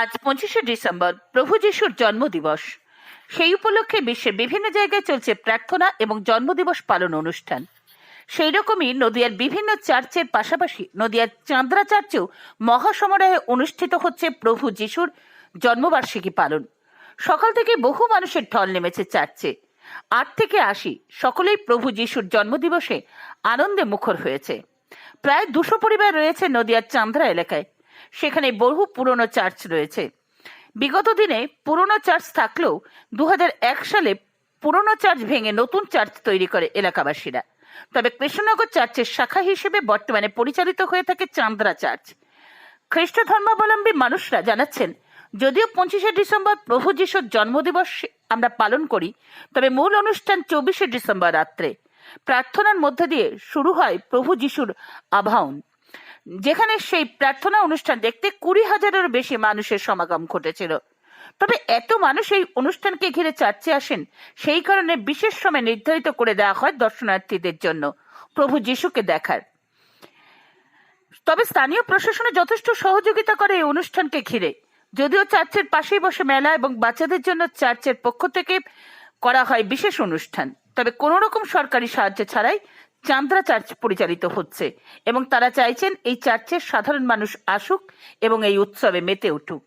আজ পঁচিশে ডিসেম্বর প্রভু যিশুর জন্মদিবস। সেই উপলক্ষে বিশ্বের বিভিন্ন জায়গায় চলছে প্রার্থনা এবং জন্মদিবস পালন অনুষ্ঠান। সেই রকমই নদিয়ার বিভিন্ন চার্চের পাশাপাশি নদিয়ার চাঁদরা চার্চেও মহাসমারোহে অনুষ্ঠিত হচ্ছে প্রভু যিশুর জন্মবার্ষিকী পালন। সকাল থেকে বহু মানুষের ঢল নেমেছে চার্চে। আট থেকে আশি সকলেই প্রভু যিশুর জন্মদিবসে আনন্দে মুখর হয়েছে। প্রায় দুশো পরিবার রয়েছে নদিয়ার চান্দ্রা এলাকায়। সেখানে বহু পুরনো চার্চ রয়েছে। বিগত দিনে পুরনো চার্চ থাকলেও দু হাজার এক সালে পুরনো চার্চ ভেঙে নতুন চার্চ তৈরি করে এলাকাবাসীরা। তবে কৃষ্ণনগর চার্চের শাখা হিসেবে বর্তমানে পরিচালিত হয়ে থাকে চান্দ্রা চার্চ। খ্রিস্ট ধর্মাবলম্বী মানুষরা জানাচ্ছেন, যদিও পঁচিশে ডিসেম্বর প্রভু যিশুর জন্মদিবস আমরা পালন করি, তবে মূল অনুষ্ঠান চব্বিশে ডিসেম্বর রাত্রে। প্রার্থনার মধ্যে দিয়ে শুরু হয় প্রভু যিশুর আভাউন যেখানে সেই প্রার্থনা অনুষ্ঠান দেখতে কুড়ি হাজারেরও বেশি মানুষের সমাগম ঘটেছিল। তবে এত মানুষ এই অনুষ্ঠানকে ঘিরে চার্চে আসেন, সেই কারণে বিশেষ সময় নির্ধারিত করে দেওয়া হয় দর্শনার্থীদের জন্য, প্রভু যিশুকে দেখার। তবে স্থানীয় প্রশাসনে যথেষ্ট সহযোগিতা করে এই অনুষ্ঠানকে ঘিরে। যদিও চার্চের পাশেই বসে মেলা এবং বাচ্চাদের জন্য চার্চের পক্ষ থেকে করা হয় বিশেষ অনুষ্ঠান, তবে কোনো রকম সরকারি সাহায্য ছাড়াই চান্দ্রা চার্চ পরিচালিত হচ্ছে এবং তারা চাইছেন এই চার্চের সাধারণ মানুষ আসুক এবং এই উৎসবে মেতে উঠুক।